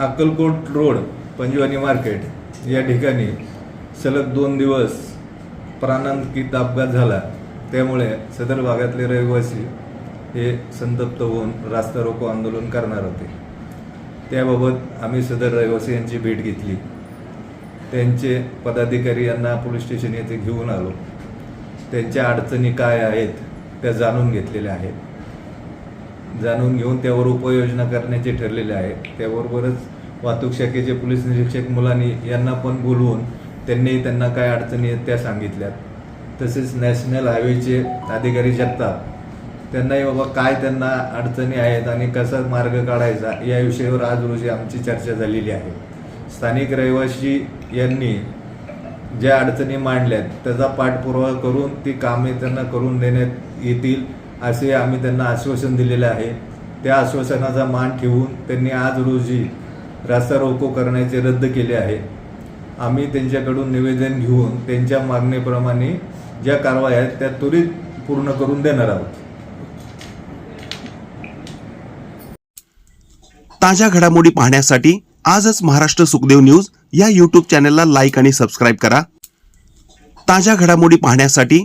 Akkalkot road Panjwani market या ठिकाणी सलग दोन दिवस प्राणांकित अपघात झाला. त्यामुळे सदर भागातले रहिवासी हे संतप्त होऊन रास्ता रोको आंदोलन करणार होते. त्याबाबत आम्ही सदर रहिवासी यांची भेट घेतली. त्यांचे पदाधिकारी यांना पोलीस स्टेशन येथे घेऊन आलो. त्यांच्या अडचणी काय आहेत त्या जाणून घेतलेल्या आहेत. जाणून घेऊन त्यावर उपाययोजना करण्याचे ठरलेले आहे त्याबरोबरच वाहतूक शाखेचे पोलीस निरीक्षक मुलांनी यांना पण बोलवून त्यांनी त्यांना काय अडचणी आहेत त्या सांगितल्यात. तसेच नॅशनल हायवेचे अधिकारी जगताप त्यांनाही बाबा काय त्यांना अडचणी आहेत आणि कसा मार्ग काढायचा या विषयावर आज रोजी आमची चर्चा झालेली आहे. स्थानिक रहिवासी यांनी ज्या अडचणी मांडल्यात त्याचा पाठपुरावा करून ती कामे त्यांना करून देण्यात येतील असे आम्ही त्यांना आश्वासन दिलेले आहे. त्या आश्वासनाचा मान ठेवून त्यांनी आज रोजी रास्ता रोको करण्याचे रद्द केले आहे. आम्ही त्यांच्याकडून निवेदन घेऊन त्यांच्या मागणीप्रमाणे ज्या कारवाई आहेत त्या त्वरित पूर्ण करून देणार आहोत. ताज्या घडामोडी पाहण्यासाठी आजच महाराष्ट्र सुखदेव न्यूज या यूट्यूब चॅनलला लाईक आणि सबस्क्राईब करा. ताज्या घडामोडी पाहण्यासाठी